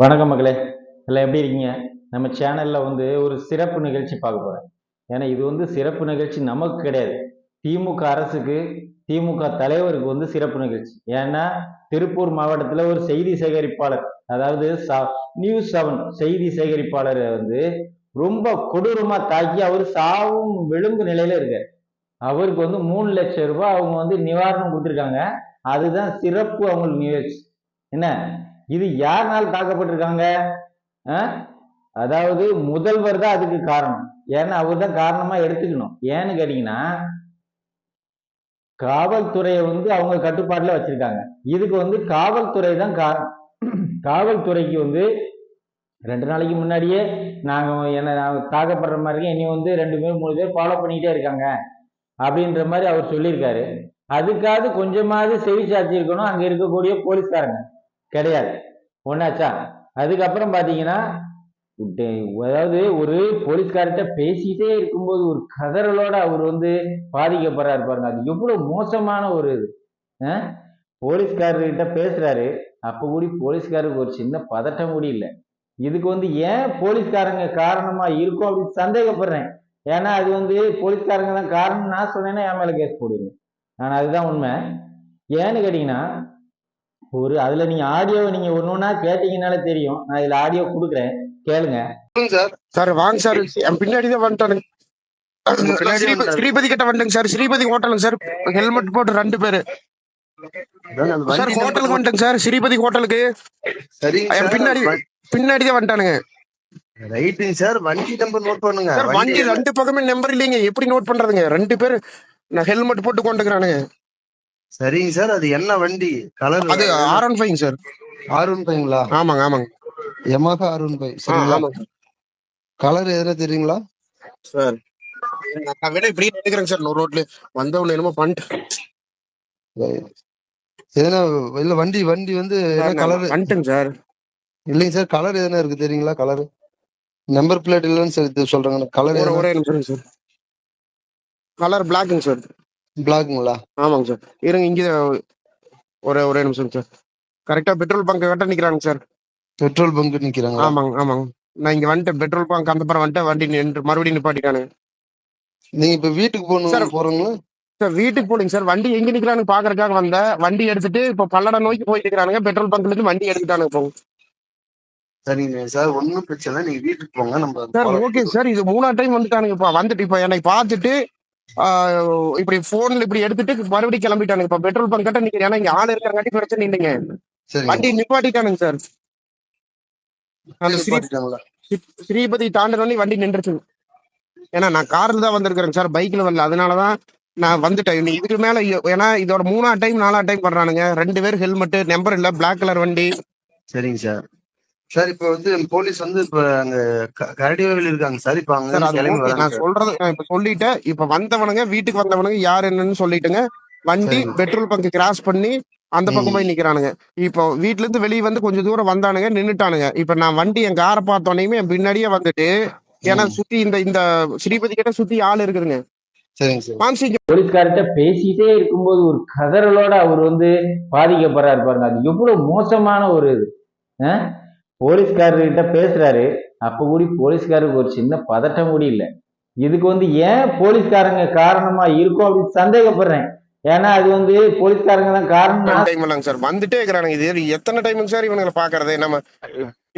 வணக்கம் மக்களே. எல்லாம் எப்படி இருக்கீங்க? நம்ம சேனல்ல வந்து ஒரு சிறப்பு நிகழ்ச்சி பார்க்க போகிறேன் ஏன்னா இது வந்து சிறப்பு நிகழ்ச்சி நமக்கு கிடையாது. திமுக அரசுக்கு திமுக தலைவருக்கு வந்து சிறப்பு நிகழ்ச்சி. ஏன்னா திருப்பூர் மாவட்டத்துல ஒரு செய்தி சேகரிப்பாளர் அதாவது ச- நியூஸ் செவன் செய்தி சேகரிப்பாளர் வந்து ரொம்ப கொடூரமா தாக்கி அவர் சாவும் விளிம்பு நிலையில இருக்கார். அவருக்கு வந்து மூணு லட்சம் ரூபாய் அவங்க வந்து நிவாரணம் கொடுத்துருக்காங்க. அதுதான் சிறப்பு அவங்களுக்கு நிகழ்ச்சி. என்ன? இது யாருனால் தாக்கப்பட்டிருக்காங்க? ஆ? அதாவது முதல்வர் தான் அதுக்கு காரணம். ஏன்னா அவர் தான் காரணமா எடுத்துக்கணும். ஏன்னு கேட்டீங்கன்னா காவல்துறையை வந்து அவங்க கட்டுப்பாட்டில் வச்சிருக்காங்க. இதுக்கு வந்து காவல்துறை தான் காரணம். காவல்துறைக்கு வந்து ரெண்டு நாளைக்கு முன்னாடியே நாங்கள் என்ன நாங்கள் தாக்கப்படுற மாதிரி இனி வந்து ரெண்டு பேர் மூணு பேர் ஃபாலோ பண்ணிக்கிட்டே இருக்காங்க. அப்படின்ற மாதிரி அவர் சொல்லியிருக்காரு. அதுக்காவது கொஞ்சமாவது செவி சாட்சி இருக்கணும் அங்கே இருக்கக்கூடிய போலீஸ்காரங்க. கிடையாது. ஒன்னாச்சா அதுக்கப்புறம் பார்த்தீங்கன்னா அதாவது ஒரு போலீஸ்கார்ட்ட பேசிக்கிட்டே இருக்கும்போது ஒரு கதறலோட அவர் வந்து பாதிக்கப்படுறாரு பாருங்க. அது எவ்வளோ மோசமான ஒரு இது. போலீஸ்காரர்கிட்ட பேசுறாரு. அப்போ கூடி போலீஸ்காரருக்கு ஒரு சின்ன பதட்டம் கூட இல்லை. இதுக்கு வந்து ஏன் போலீஸ்காரங்க காரணமா இருக்கும் அப்படின்னு சந்தேகப்படுறேன். ஏன்னா அது வந்து போலீஸ்காரங்க தான் காரணம் நான் சொன்னேன்னா என் மேலே கேஸ் போடுவீங்க. ஆனால் அதுதான் உண்மை. ஏன்னு கேட்டிங்கன்னா ஒரு அதுல நீங்க ஆடியோ நீங்க ஒண்ணு ஒண்ணா கேட்டீங்கனாலே தெரியும். நான் இதுல ஆடியோ கொடுக்குறேன். கேளுங்க. சார். சார் வாங்க சார். என் பின்னாடி தான் வந்துட்டானுங்க ஸ்ரீபதி கிட்ட வந்துங்க சார். ஸ்ரீபதி ஹோட்டலுங்க சார். ஹெல்மெட் போட்டு ரெண்டு பேரு. சார் வண்டி ஹோட்டலுக்கு வந்துட்டேங்க சார். ஸ்ரீபதி ஹோட்டலுக்கு. என் சார். பின்னாடி பின்னாடி தான் வந்துட்டானுங்க. ரைட்டுங்க சார். வண்டி நம்பர் நோட் பண்ணுங்க. சார் வண்டி ரெண்டு பக்கமே நம்பர் இல்லைங்க. எப்படி நோட் பண்றதுங்க? ரெண்டு பேரு நான் ஹெல்மெட் போட்டு கொண்டுக்கிறானுங்க. சரிங்க சார். அது என்ன வண்டி? கலர் அது R one five sir R one ஃபைவ்ங்களா ஆமாங்க ஆமாங்க. எமாக ஆர் ஒன் ஃபைவ் சரிங்களா கலர் எதுனா தெரியுங்களா? சார் நான் வேணா இப்படி எடுக்கிறேங்க சார். ரோட்ல வந்தவன என்னமோ பண்ணிட்டு. எதனா இல்ல வண்டி வண்டி வந்து கலர் வந்துட்டுங்க சார். இல்லைங்க சார் கலர் எதனா இருக்கு தெரியுங்களா? கலர் நம்பர் பிளேட் இல்லைன்னு சொல்லி சொல்றாங்க. கலர் ஒரே நிமிஷம் சார். கலர் பிளாக்குங்க சார். பிளாக்குங்களா ஆமாங்க சார். இருங்க இங்கே ஒரே ஒரே நிமிஷம் சார். கரெக்டா பெட்ரோல் பங்க் கிட்ட நிக்கிறாங்க சார். பெட்ரோல் பங்க் நிக்கிறாங்க ஆமாங்க ஆமாங்க. நான் இங்க வந்துட்டேன். பெட்ரோல் பங்க் அந்த பக்கம் வந்துட்டேன். வண்டி நின்று மறுபடியும் நிப்பாட்டிட்டானுங்க. நீங்க இப்ப வீட்டுக்கு போகணும் சார். போறீங்களா? சார் வீட்டுக்கு போலிங்க சார். வண்டி எங்க நிக்கிறானு பாக்குறதுக்காக வந்தேன் வண்டி எடுத்துட்டு இப்ப பல்லடம் நோக்கி போயிட்டு இருக்கிறானுங்க. பெட்ரோல் பங்க்ல இருந்து வண்டி எடுத்துட்டானுங்க போங்க சரிங்க சார். ஒண்ணும் பிரச்சனை இல்ல. நீங்க வீட்டுக்கு போங்க. நம்ம சார் ஓகே சார். இது மூணாவது டைம் வந்துட்டானுங்க இப்ப. வந்துட்டு இப்ப என்னை பார்த்துட்டு இப்படி போன்ல இப்படி எடுத்துட்டு மறுபடியும் கிளம்பிட்டானுங்க. இப்ப பெட்ரோல் பங்க் கிட்ட நிக்கிறேன். ஏன்னா இங்க ஆள் இருக்கிறங்காட்டி பிரச்சனை இல்லைங்க. வண்டி நிப்பாட்டிட்டானுங்க சார் அந்த ஸ்ரீபதி தாண்டனோடனே வண்டி நின்றுச்சு. ஏன்னா நான் கார்ல தான் வந்திருக்கிறேன் சார் பைக்ல வரல. அதனாலதான் நான் வந்துட்டேன். இதுக்கு மேல ஏன்னா இதோட மூணா டைம் நாலா டைம் பண்றானுங்க ரெண்டு பேர் ஹெல்மெட் நம்பர் இல்ல பிளாக் கலர் வண்டி. சரிங்க சார் சார் இப்ப வந்து போலீஸ் வந்து இப்ப அங்க க- கரடிவாவில் இருக்காங்க சார். இப்ப அங்க நான் சொல்றது நான் இப்ப சொல்லிட்டேன். இப்ப வந்தவனுங்க வீட்டுக்கு வந்தவனுங்க யார் என்னன்னு சொல்லிட்டுங்க வண்டி. பெட்ரோல் பங்க் கிராஸ் பண்ணி அந்த பக்கம். போய் நிக்கிறானுங்க. இப்போ வீட்ல இருந்து வெளியே வந்து கொஞ்சம் தூரம் வந்தானுங்க நின்னுட்டானுங்க. இப்ப நான் வண்டி என் காரை பார்த்தோன்னே என் பின்னாடியே வந்துட்டு ஏன்னா. சுத்தி இந்த இந்த ஸ்ரீபதி கிட்ட சுத்தி ஆள் இருக்குதுங்க. சரிங்க சார். மான்சி போலீஸ்கார்ட்ட பேசிட்டே இருக்கும்போது ஒரு கதறலோட அவர் வந்து பாதிக்கப்படுறாரு பாருங்க. அது எவ்வளவு மோசமான ஒரு இது? போலீஸ்காரர்கிட்ட பேசுறாரு. அப்ப கூடி போலீஸ்காரருக்கு ஒரு சின்ன பதட்டம் கூட இல்லை. இதுக்கு வந்து ஏன் போலீஸ்காரங்க காரணமா இருக்கும் அப்படின்னு சந்தேகப்படுறேன். ஏன்னா அது வந்து போலீஸ்காரங்க தான் காரணம். டைம் இல்லைங்க சார் வந்துட்டே இருக்கிறானுங்க. இது எத்தனை டைம் சார் இவனுங்களை பாக்குறது நம்ம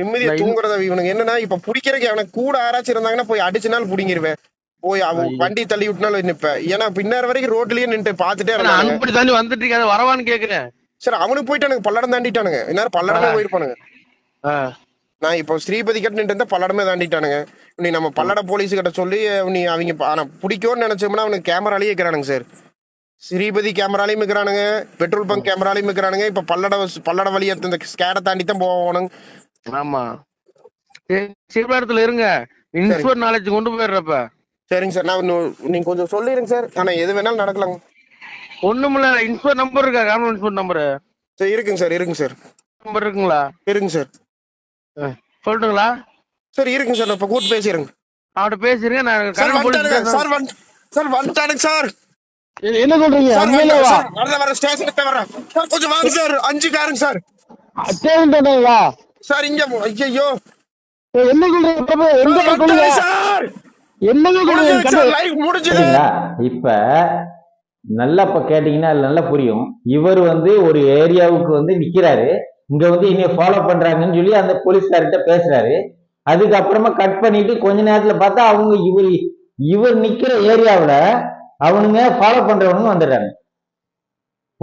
நிம்மதியா தூங்குறத இவனுங்க? என்னன்னா இப்ப பிடிக்கிறதுக்கு அவனுக்கு கூட யாராச்சும் இருந்தாங்கன்னா போய் அடிச்சுனாலும் புடிங்கிருவேன். போய் அவன் வண்டி தள்ளி விட்டுனாலும் நிப்பேன். ஏன்னா பின்னார் வரைக்கும் ரோட்லயே நின்று பாத்துட்டே நான் இருந்தாங்க அனுப்பி தாண்டி வந்துட்டு இருக்காது. வரவான்னு கேக்குறேன். சார் அவனுக்கு போயிட்டானுங்க. பல்லடம் தாண்டிட்டானுங்க. இந்நேரம் பல்லடமே. போயிருப்பானுங்க. நான் இப்போ ஸ்ரீபதி கிட்ட இருந்தா பல்லடமே தாண்டிட்டானுங்க. நீ நம்ம பல்லட போலீஸ் கிட்ட சொல்லி நீ அவங்க ப- ஆனா பிடிக்கும்னு நினைச்சோம்னா அவனுக்கு கேமராலேயே இருக்கிறானுங்க சார் ஸ்ரீபதி கேமராலையும் இருக்கிறானுங்க பெட்ரோல் பங்க் கேமராலையும் இருக்கிறானுங்க. இப்ப பல்லட பல்லட வழியா இந்த ஸ்கேடை தாண்டி தான் போகணும் ஆமா. சிறுபாரத்துல இருங்க. இன்ஸ்போர்ட் நாலேஜ் கொண்டு போயிடுறப்ப. சரிங்க சார் நான் நீங்க கொஞ்சம் சொல்லிடுங்க சார் ஆனா எது வேணாலும் நடக்கலாங்க. ஒண்ணுமில்ல இன்ஸ்போர்ட் நம்பர் இருக்கா? கவர்மெண்ட் இன்ஸ்போர்ட் நம்பர் சார் இருக்குங்க சார் இருக்குங்க சார் நம்பர் இருக்குங்களா? இருக்குங்க சார் சொல்லட்டுங்களா? சார் இருக்குங்க சார் இப்ப கூட்டு பேசிடுங்க அவட்ட பேசிருங்க நான் சார் வந்து சார் வந்துட்டானுங்க சார். என்ன சொல்றீங்க? உண்மையிலேவா வரல வர ஸ்டேஷனுக்கு வரேன். சார் கொஞ்சம் வாங்க சார். அஞ்சு காருங்க சார். ஸ்டேஷன் தானேங்களா சார் இங்க ஐயோ என்ன சொல்றீங்க? பிரபு எந்த சொல்லுங்க சார். என்னங்க சொல்றீங்க? லைவ் முடிஞ்சது. இப்ப நல்லா இப்ப கேட்டீங்கன்னா அது நல்லா புரியும். இவர் வந்து ஒரு ஏரியாவுக்கு வந்து நிக்கிறாரு. இங்க வந்து இனிய ஃபாலோ பண்றாங்கன்னு சொல்லி அந்த போலீஸ்கார்கிட்ட பேசுறாரு. அதுக்கப்புறமா கட் பண்ணிட்டு கொஞ்ச நேரத்துல பார்த்தா அவங்க இவர் இவர் நிக்கிற ஏரியாவில் அவனுங்க ஃபாலோ பண்றவனுங்க வந்துடுறாங்க.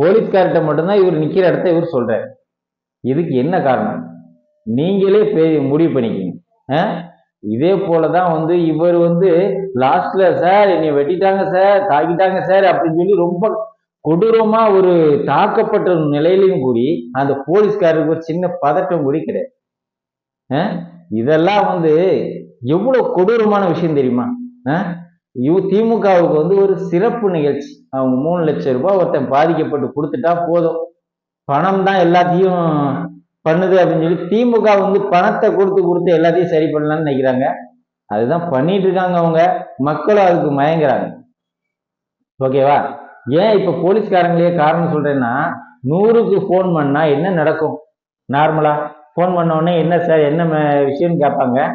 போலீஸ்கார்கிட்ட மட்டும்தான் இவர் நிக்கிற இடத்த இவர் சொல்றாரு. இதுக்கு என்ன காரணம்? நீங்களே பே- முடிவு பண்ணிக்கிங்க. ஆ? இதே போலதான் வந்து இவர் வந்து லாஸ்ட்ல சார் என்னை வெட்டிட்டாங்க சார் தாக்கிட்டாங்க சார் அப்படின்னு சொல்லி ரொம்ப கொடூரமா ஒரு தாக்கப்பட்ட நிலையிலையும் கூடி அந்த போலீஸ்காரருக்கு ஒரு சின்ன பதட்டம் கூட கிடையாது. இதெல்லாம் வந்து எவ்வளவு கொடூரமான விஷயம் தெரியுமா? அஹ்? இவ திமுகவுக்கு வந்து ஒரு சிறப்பு நிகழ்ச்சி. அவங்க மூணு லட்சம் ரூபாய் ஒருத்தன் பாதிக்கப்பட்டு கொடுத்துட்டா போதும். பணம் தான் எல்லாத்தையும் பண்ணுது அப்படின்னு சொல்லி திமுக வந்து பணத்தை கொடுத்து கொடுத்து எல்லாத்தையும் சரி பண்ணலாம்னு நினைக்கிறாங்க. அதுதான் பண்ணிட்டு இருக்காங்க அவங்க. மக்களும் அதுக்கு மயங்குறாங்க. ஓகேவா? ஏன் இப்போ போலீஸ்காரங்களே காரணம் சொல்கிறேன்னா நூறுக்கு ஃபோன் பண்ணால் என்ன நடக்கும்? நார்மலாக ஃபோன் பண்ண உடனே என்ன சார் என்ன ம- விஷயம்னு கேட்பாங்க?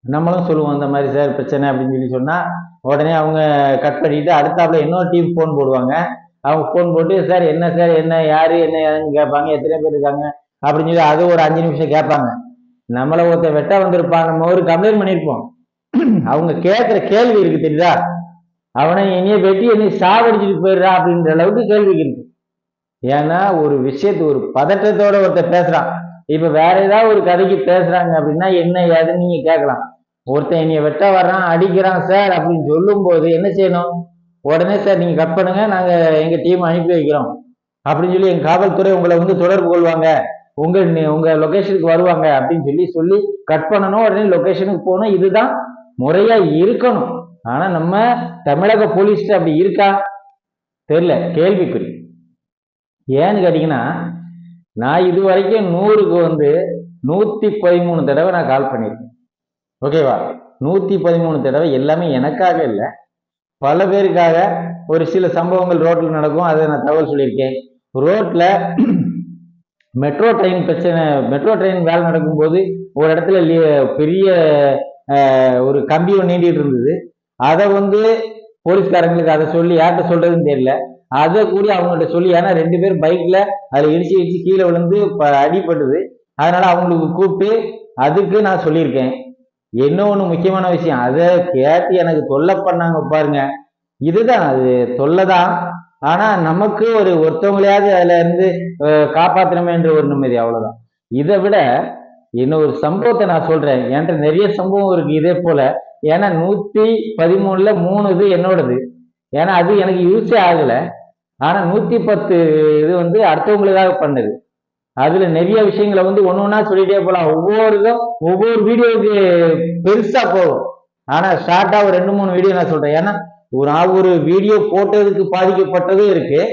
நம்மளும் சொல்லுவோம் இந்த மாதிரி சார் பிரச்சனை அப்படின்னு சொல்லி சொன்னால் உடனே அவங்க கட் பண்ணிட்டு அடுத்தாப்புல இன்னொரு டீம் ஃபோன் போடுவாங்க. அவங்க ஃபோன் போட்டு சார் என்ன சார் என்ன யார் என்ன ஏதுன்னு கேட்பாங்க எத்தனை பேர் இருக்காங்க? அப்படின்னு சொல்லி அது ஒரு அஞ்சு நிமிஷம் கேட்பாங்க. நம்மள ஒருத்தர் வெட்ட வந்திருப்பான் நம்ம ஒரு கம்ப்ளைண்ட் பண்ணியிருப்போம் அவங்க கேட்குற கேள்வி இருக்கு தெரியுதா? அவனை என்னைய வெட்டி என்னை சாவடிச்சுட்டு போயிடுறா அப்படின்ற அளவுக்கு கேள்வி இருக்கு. ஏன்னா ஒரு விஷயத்து ஒரு பதட்டத்தோட ஒருத்தர் பேசுறான். இப்ப வேற ஏதாவது ஒரு கதைக்கு பேசுறாங்க அப்படின்னா என்ன ஏதுன்னு நீங்க கேட்கலாம். ஒருத்தன் என்னைய வெட்ட வர்றான் அடிக்கிறான் சார் அப்படின்னு சொல்லும்போது என்ன செய்யணும்? உடனே சார் நீங்க கட் பண்ணுங்க நாங்க எங்க டீம் அனுப்பி வைக்கிறோம். அப்படின்னு சொல்லி எங்க காவல்துறை உங்களை வந்து தொடர்பு கொள்வாங்க. உங்க உங்க லொகேஷனுக்கு வருவாங்க அப்படின்னு சொல்லி சொல்லி கட் பண்ணணும் உடனே லொகேஷனுக்கு போகணும். இதுதான் முறையா இருக்கணும். ஆனா நம்ம தமிழக போலீஸ் அப்படி இருக்கா? தெரியல. கேள்விக்குறி. ஏன்னு கேட்டீங்கன்னா நான் இது வரைக்கும் நூறுக்கு வந்து நூத்தி பதிமூணு தடவை நான் கால் பண்ணியிருக்கேன். ஓகேவா நூத்தி பதிமூணு தடவை எல்லாமே எனக்காக இல்லை. பல பேருக்காக ஒரு சில சம்பவங்கள் ரோட்ல நடக்கும். அதை நான் தகவல் சொல்லியிருக்கேன். ரோட்ல மெட்ரோ ட்ரெயின் பிரச்சனை மெட்ரோ ட்ரெயின் வேலை நடக்கும்போது ஒரு இடத்துல பெரிய ஒரு கம்பி ஒன்று நீண்டிட்டு இருந்தது. அதை வந்து போலீஸ்காரங்களுக்கு அதை சொல்லி யார்கிட்ட சொல்றதுன்னு தெரியல. அதை கூடி அவங்கள்ட்ட சொல்லி ஏன்னா ரெண்டு பேரும் பைக்ல அதில் இடிச்சு இடிச்சு கீழே விழுந்து ப- அதனால அவங்களுக்கு கூப்பிட்டு அதுக்கு நான் சொல்லியிருக்கேன். என்ன ஒன்று முக்கியமான விஷயம் அதை கேட்டு எனக்கு தொல்லை பண்ணாங்க பாருங்க. இதுதான் அது தொல்லை தான் ஆனால் நமக்கு ஒரு ஒருத்தவங்களையாவது அதில் இருந்து காப்பாற்றணுமே என்ற ஒரு நிம்மதி அவ்வளோதான் இதை விட இன்னொரு ஒரு சம்பவத்தை நான் சொல்றேன். என்கிட்ட நிறைய சம்பவம் இருக்கு இதே போல. ஏன்னா நூத்தி பதிமூணுல மூணு இது என்னோடது. ஏன்னா அது எனக்கு யூஸே ஆகல. ஆனா நூத்தி பத்து இது வந்து அடுத்தவங்களுக்காக பண்ணது. அதுல நிறைய விஷயங்களை வந்து ஒன்று ஒன்றா சொல்லிட்டே போலாம். ஒவ்வொரு இதும் ஒவ்வொரு வீடியோவுக்கு பெருசா போகும். ஆனா ஷார்ட்டா ஒரு ரெண்டு மூணு வீடியோ நான் சொல்றேன். ஏன்னா ஒரு ஒரு வீடியோ போட்டதுக்கு பாதிக்கப்பட்டதும் இருக்கு.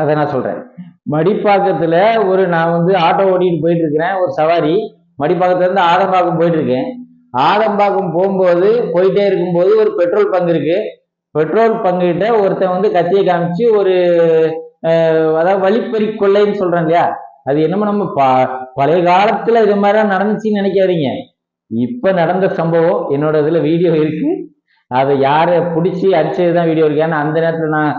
அதை நான் சொல்றேன். மடிப்பாக்கத்துல ஒரு நான் வந்து ஆட்டோ ஓட்டிட்டு போயிட்டு இருக்கிறேன் ஒரு சவாரி. மடிப்பாக்கத்துல இருந்து ஆதம்பாக்கம் போயிட்டு இருக்கேன். ஆதம்பாக்கம் போகும்போது போயிட்டே இருக்கும்போது ஒரு பெட்ரோல் பங்கு இருக்கு. பெட்ரோல் பங்குகிட்ட ஒருத்தன் வந்து கத்தியை காமிச்சு ஒரு அதாவது வழிப்பறி கொள்ளைன்னு சொல்றேன் இல்லையா? அது என்னமோ நம்ம ப- பழைய காலத்துல இது மாதிரி நடந்துச்சுன்னு நினைக்காதீங்க. இப்ப நடந்த சம்பவம் என்னோட இதுல வீடியோ இருக்கு. அதை யாரை பிடிச்சி அடிச்சது தான் வீடியோ இருக்கு. ஏன்னா அந்த நேரத்தில் நான்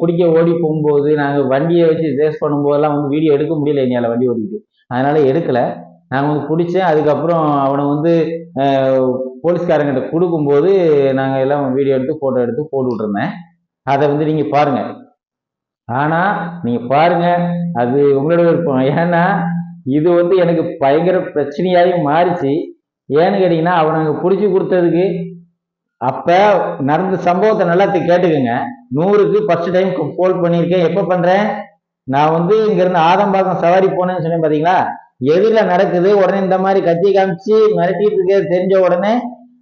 பிடிக்க ஓடி போகும்போது நாங்கள் வண்டியை வச்சு ரேஸ் பண்ணும்போதெல்லாம் வந்து வீடியோ எடுக்க முடியல என்னால் வண்டி ஓடிக்கிட்டு. அதனால எடுக்கலை. நாங்கள் வந்து பிடிச்சேன் அதுக்கப்புறம் அவனை வந்து போலீஸ்காரங்கிட்ட கொடுக்கும்போது நாங்கள் எல்லாம் வீடியோ எடுத்து ஃபோட்டோ எடுத்து போட்டு விட்டுருந்தேன். அதை வந்து நீங்கள் பாருங்கள் ஆனால் நீங்கள் பாருங்கள் அது உங்களோட விருப்பம். ஏன்னா இது வந்து எனக்கு பயங்கர பிரச்சனையாகவும் மாறிச்சு. ஏன்னு கேட்டிங்கன்னா அவனை அங்கே பிடிச்சி கொடுத்ததுக்கு அப்ப நடந்த சம்பவத்தை நல்லா கேட்டுக்கோங்க. நூறுக்கு ஃபர்ஸ்ட் டைம் கோல் பண்ணியிருக்கேன். எப்போ பண்றேன்? நான் வந்து இங்கேருந்து ஆதம்பாக்கம் சவாரி போனேன்னு சொன்னேன் பாத்தீங்களா? எதிரில் நடக்குது. உடனே இந்த மாதிரி கத்தி காமிச்சு மிரட்டிட்டு இருக்கிறது தெரிஞ்ச உடனே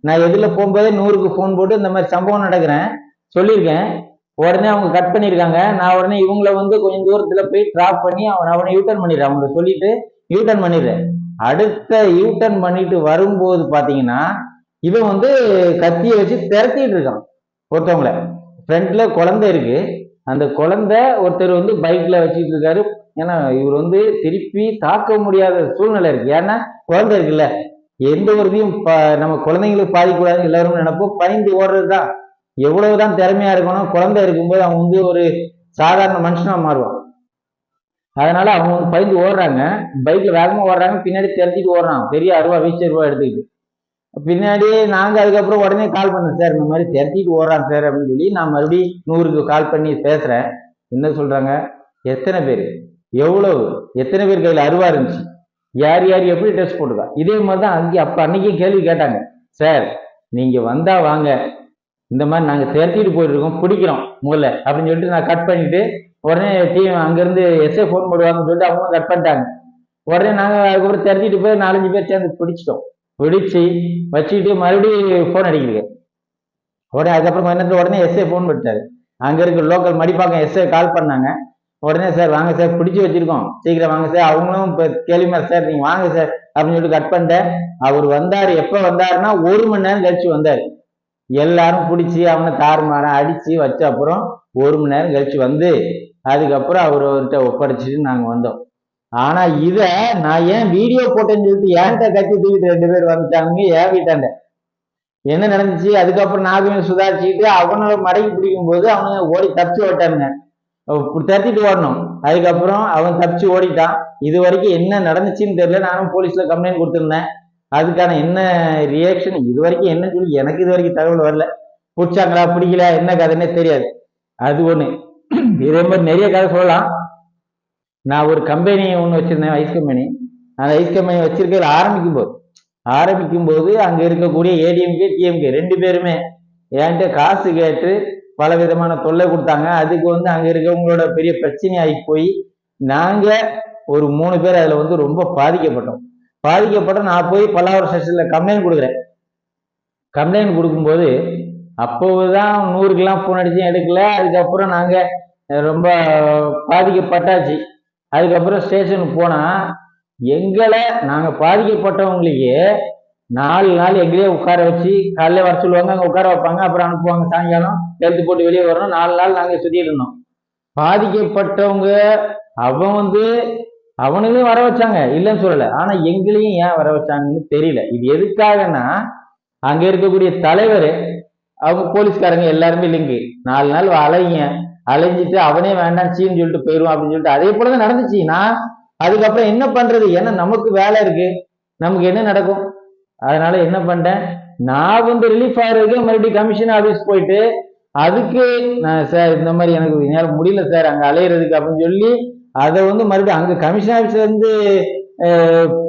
நான் எதிரில் போகும்போதே நூறுக்கு ஃபோன் போட்டு இந்த மாதிரி சம்பவம் நடக்கிறேன். சொல்லியிருக்கேன். உடனே அவங்க கட் பண்ணியிருக்காங்க. நான் உடனே இவங்கள வந்து கொஞ்சம் தூரத்தில் போய் ட்ராப் பண்ணி அவன் அவனை யூட்டர்ன் பண்ணிடுறேன். அவங்க சொல்லிட்டு யூட்டர்ன் பண்ணிடுறேன். அடுத்த யூட்டர்ன் பண்ணிட்டு வரும்போது பார்த்தீங்கன்னா இவன் வந்து கத்தியை வச்சு திரட்டிட்டு இருக்கான். ஒருத்தவங்கள. ஃப்ரண்ட்ல குழந்தை இருக்கு. அந்த குழந்தை ஒருத்தர் வந்து பைக்ல வச்சுட்டு இருக்காரு. ஏன்னா இவர் வந்து திருப்பி தாக்க முடியாத சூழ்நிலை இருக்கு. ஏன்னா குழந்தை இருக்குல்ல. எந்த ஒரு இதையும் ப- நம்ம குழந்தைங்களுக்கு பாதிக்கூடாது எல்லாரும் நினைப்போம். பயந்து ஓடுறது தான் எவ்வளவுதான் திறமையா இருக்கணும் குழந்தை இருக்கும்போது அவன் வந்து ஒரு சாதாரண மனுஷனா மாறுவான். அதனால அவங்க வந்து பயந்து ஓடுறாங்க. பைக்ல வேகமா ஓடுறாங்க. பின்னாடி திரட்டிட்டு ஓடுறான். பெரிய அருவா வீச்சு அருவா எடுத்துக்கிட்டு. பின்னாடி நாங்கள் அதுக்கப்புறம் உடனே கால் பண்ணேன் சார் இந்த மாதிரி திரட்டிட்டு ஓடுறான் சார் அப்படின்னு சொல்லி நான் மறுபடியும் நூறுக்கு கால் பண்ணி பேசுகிறேன் என்ன சொல்கிறாங்க எத்தனை பேர்? எவ்வளவு? எத்தனை பேர் கையில் அருவா இருந்துச்சு? யார் யார் எப்படி டெஸ்ட் போட்டுக்கா இதே மாதிரி தான் அங்கே அப்போ அன்னைக்கே கேள்வி கேட்டாங்க. சார் நீங்கள் வந்தால் வாங்க. இந்த மாதிரி நாங்கள் திரட்டிட்டு போயிட்டுருக்கோம் பிடிக்கிறோம் முதல்ல அப்படின்னு சொல்லிட்டு நான் கட் பண்ணிட்டு உடனே டீம் அங்கேருந்து எஸ்ஏ ஃபோன் போடுவாங்கன்னு சொல்லிட்டு அவங்களும் கட் பண்ணிட்டாங்க. உடனே நாங்கள் அதுக்கப்புறம் திரட்டிட்டு போய் நாலஞ்சு பேர் சேர்ந்து பிடிச்சிட்டோம். பிடிச்சி வச்சுக்கிட்டு மறுபடியும் ஃபோன் அடிக்கிறீங்க உடனே அதுக்கப்புறம் என்னத்துல உடனே எஸ்ஏ ஃபோன் பண்ணிட்டாரு அங்கே இருக்க லோக்கல் மடிப்பாக்கம் எஸ்ஏ கால் பண்ணாங்க. உடனே சார் வாங்க சார் பிடிச்சி வச்சிருக்கோம். சீக்கிரம் வாங்க சார் அவங்களும் இப்போ கேள்வி மாதிரி சார் நீங்கள் வாங்க சார் அப்படின்னு சொல்லிட்டு கட் பண்ணிட்டேன். அவர் வந்தார். எப்போ வந்தாருன்னா ஒரு மணி நேரம் கழிச்சு வந்தார். எல்லாரும் பிடிச்சி அவனை தாறுமாறம் அடித்து வச்ச அப்புறம் ஒரு மணி நேரம் கழிச்சு வந்து அதுக்கப்புறம் அவர் அவர்கிட்ட ஒப்படைச்சிட்டு நாங்கள் வந்தோம். ஆனா இத நான் ஏன் வீடியோ போட்டேன்னு சொல்லிட்டு ஏன்ட்ட கட்டி தூக்கிட்டு ரெண்டு பேர் வந்துட்டாங்க ஏன் வீட்டாண்ட. என்ன நடந்துச்சு? அதுக்கப்புறம் நாகமே சுதாரிச்சுக்கிட்டு அவனை மடக்கி பிடிக்கும் போது அவனுங்க ஓடி தப்பிச்சு ஓட்டானுங்க. தட்டிட்டு ஓடணும். அதுக்கப்புறம் அவன் தப்பிச்சு ஓடிட்டான். இது வரைக்கும் என்ன நடந்துச்சுன்னு தெரியல. நானும் போலீஸ்ல கம்ப்ளைண்ட் கொடுத்துருந்தேன். அதுக்கான என்ன ரியாக்ஷன் இது வரைக்கும் என்னன்னு சொல்லி எனக்கு இது வரைக்கும் தகவல் வரல. பிடிச்சாங்களா? பிடிக்கல. என்ன கதைன்னே தெரியாது. அது ஒண்ணு. இதே மாதிரி நிறைய கதை சொல்லலாம். நான் ஒரு கம்பெனி ஒன்று வச்சிருந்தேன் ஐஸ் கம்பெனி அந்த ஐஸ் கம்பெனி வச்சிருக்கிறது ஆரம்பிக்கும் போது ஆரம்பிக்கும் போது அங்கே இருக்கக்கூடிய ஏடிஎம்கே டிஎம்கே ரெண்டு பேருமே என்கிட்ட காசு கேட்டு பல விதமான தொல்லை கொடுத்தாங்க. அதுக்கு வந்து அங்கே இருக்கவங்களோட பெரிய பிரச்சனையாகி போய் நாங்கள் ஒரு மூணு பேர் அதில் வந்து ரொம்ப பாதிக்கப்பட்டோம். பாதிக்கப்பட்ட நான் போய் பல்லாவரம் ஸ்டேஷனில் கம்ப்ளைண்ட் கொடுக்குறேன். கம்ப்ளைண்ட் கொடுக்கும்போது அப்போதான் நூறுக்கெல்லாம் ஃபோன் அடிச்சு எடுக்கல. அதுக்கப்புறம் நாங்கள் ரொம்ப பாதிக்கப்பட்டாச்சு. அதுக்கப்புறம் ஸ்டேஷனுக்கு போனால் எங்களை நாங்கள் பாதிக்கப்பட்டவங்களுக்கு நாலு நாள் எங்கேயே உட்கார வச்சு காலையில் வர சொல்லுவாங்க அங்கே உட்கார வைப்பாங்க அப்புறம் அனுப்புவாங்க. சாயங்காலம் எடுத்து போட்டு வெளியே வரணும். நாலு நாள் நாங்கள் சுத்திட்டு பாதிக்கப்பட்டவங்க அவன் வந்து அவனுங்களும் வர வச்சாங்க. இல்லைன்னு சொல்லலை. ஆனால் எங்களையும் ஏன் வர வச்சாங்கன்னு தெரியல. இது எதுக்காகன்னா அங்கே இருக்கக்கூடிய தலைவர் அவங்க போலீஸ்காரங்க எல்லாருமே லிங்கு நாலு நாள் அலைங்க அலைஞ்சிட்டு அவனே வேண்டாம் சீன்னு சொல்லிட்டு போயிடுவான் அப்படின்னு சொல்லிட்டு அதே போலதான் நடந்துச்சுன்னா அதுக்கப்புறம் என்ன பண்றது? ஏன்னா நமக்கு வேலை இருக்கு? நமக்கு என்ன நடக்கும்? அதனால என்ன பண்ணிட்டேன்? நான் வந்து ரிலீஃப் ஆகிறதுக்கு மறுபடியும் கமிஷன் ஆஃபீஸ் போயிட்டு அதுக்கு நான் சார் இந்த மாதிரி எனக்கு என்னால் முடியல சார் அங்கே அலையிறதுக்கு அப்படின்னு சொல்லி அதை வந்து மறுபடியும் அங்கே கமிஷன் ஆஃபீஸில் இருந்து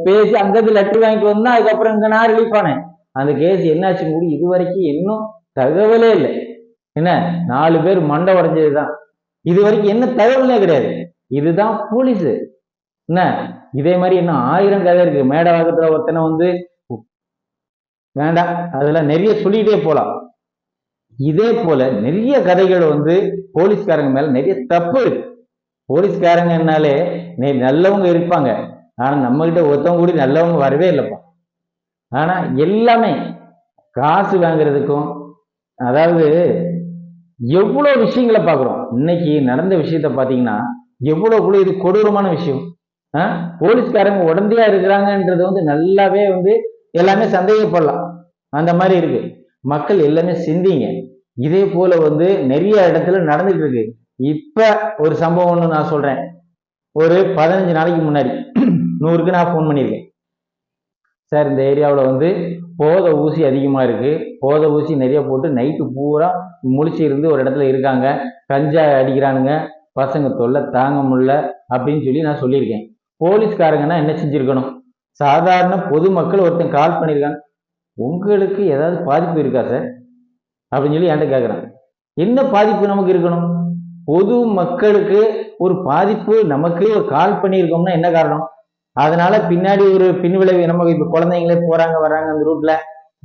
பேசி அங்கேருந்து லெட்டர் வாங்கிட்டு வந்தா அதுக்கப்புறம் இங்கே நான் ரிலீஃப் ஆனேன். அந்த கேஸ் என்னாச்சு முடி இது வரைக்கும் இன்னும் தகவலே இல்லை. என்ன? நாலு பேர் மண்டை உடைஞ்சதுதான். இது வரைக்கும் என்ன தகவலே கிடையாது. இதுதான் போலீஸ் என்ன? இதே மாதிரி இன்னும் ஆயிரம் கதை இருக்கு. மேடவாக்கத்துல ஒருத்தனை வந்து வேண்டாம். அதெல்லாம் நிறைய சொல்லிட்டே போலாம். இதே போல நிறைய கதைகள் வந்து போலீஸ்காரங்க மேல நிறைய தப்பு இருக்கு. போலீஸ்காரங்கனாலே நெ- நல்லவங்க இருப்பாங்க. ஆனா நம்ம கிட்ட ஒருத்தவங்க கூட நல்லவங்க வரவே இல்லைப்பா. ஆனா எல்லாமே காசு வாங்குறதுக்கும் அதாவது எவ்வளோ விஷயங்களை பார்க்குறோம்? இன்னைக்கு நடந்த விஷயத்த பார்த்தீங்கன்னா எவ்வளோ கூட இது கொடூரமான விஷயம். ஆ? போலீஸ்காரங்க உடந்தையா இருக்கிறாங்கன்றது வந்து நல்லாவே வந்து எல்லாமே சந்தேகப்படலாம். அந்த மாதிரி இருக்கு. மக்கள் எல்லாமே சிந்திங்க. இதே போல வந்து நிறைய இடத்துல நடந்துட்டு இருக்கு. இப்ப ஒரு சம்பவம்னு நான் சொல்றேன். ஒரு பதினஞ்சு நாளைக்கு முன்னாடி. நூறுக்கு நான் ஃபோன் பண்ணியிருக்கேன். சார் இந்த ஏரியாவில் வந்து போதை ஊசி அதிகமாக இருக்குது போதை ஊசி நிறைய போட்டு நைட்டு பூரா முழிச்சு இருந்து ஒரு இடத்துல இருக்காங்க. கஞ்சா அடிக்கிறானுங்க. பசங்க தொல்லை தாங்க முடியல அப்படின்னு சொல்லி நான் சொல்லியிருக்கேன். போலீஸ்காரங்கன்னா என்ன செஞ்சுருக்கணும்? சாதாரண பொதுமக்கள் ஒருத்தன் கால் பண்ணியிருக்காங்க உங்களுக்கு ஏதாவது பாதிப்பு இருக்கா சார் அப்படின்னு சொல்லி என்கிட்ட கேட்குறான் என்ன பாதிப்பு நமக்கு இருக்கணும்? பொது மக்களுக்கு ஒரு பாதிப்பு நமக்கு ஒரு கால் பண்ணியிருக்கோம்னா என்ன காரணம்? அதனால பின்னாடி ஒரு பின்விளைவு நம்ம இப்ப குழந்தைங்களே போறாங்க வர்றாங்க அந்த ரூட்ல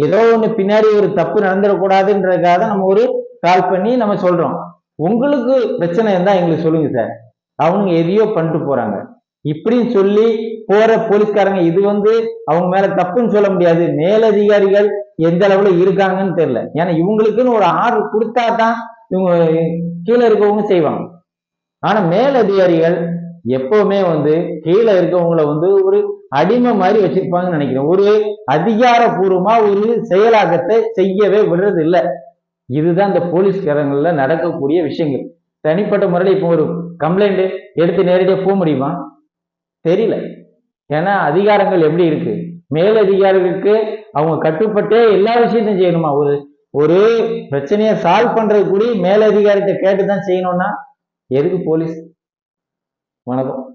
ஏதோ ஒண்ணு பின்னாடி ஒரு தப்பு நடந்துடக்கூடாதுன்றதுக்காக தான் நம்ம ஒரு கால் பண்ணி நம்ம சொல்றோம். உங்களுக்கு பிரச்சனை இருந்தா எங்களுக்கு சொல்லுங்க சார். அவங்க எதையோ பண்ணிட்டு போறாங்க. இப்படின்னு சொல்லி போற போலீஸ்காரங்க இது வந்து அவங்க மேல தப்புன்னு சொல்ல முடியாது. மேலதிகாரிகள் எந்த அளவுல இருக்காங்கன்னு தெரியல. ஏன்னா இவங்களுக்குன்னு ஒரு ஆர்டர் கொடுத்தா தான் இவங்க கீழே இருக்கவங்க செய்வாங்க. ஆனா மேலதிகாரிகள் எப்பவுமே வந்து கீழே இருக்கவங்கள வந்து ஒரு அடிமை மாதிரி வச்சிருப்பாங்கன்னு நினைக்கிறேன். ஒரு அதிகாரபூர்வமா ஒரு செயலாக்கத்தை செய்யவே விடுறது இல்லை இதுதான் இந்த போலீஸ்காரங்கள்ல நடக்கக்கூடிய விஷயங்கள். தனிப்பட்ட முறையில் இப்போ ஒரு கம்ப்ளைண்ட் எடுத்து நேரடியாக போக முடியுமா? தெரியல. ஏன்னா அதிகாரங்கள் எப்படி இருக்கு? மேலதிகாரிகளுக்கு அவங்க கட்டுப்பட்டே எல்லா விஷயத்தையும் செய்யணுமா? ஒரு ஒரு பிரச்சனையை சால்வ் பண்றது கூட மேலதிகாரிகிட்ட கேட்டு தான் செய்யணும்னா எதுக்கு போலீஸ்? வணக்கம்.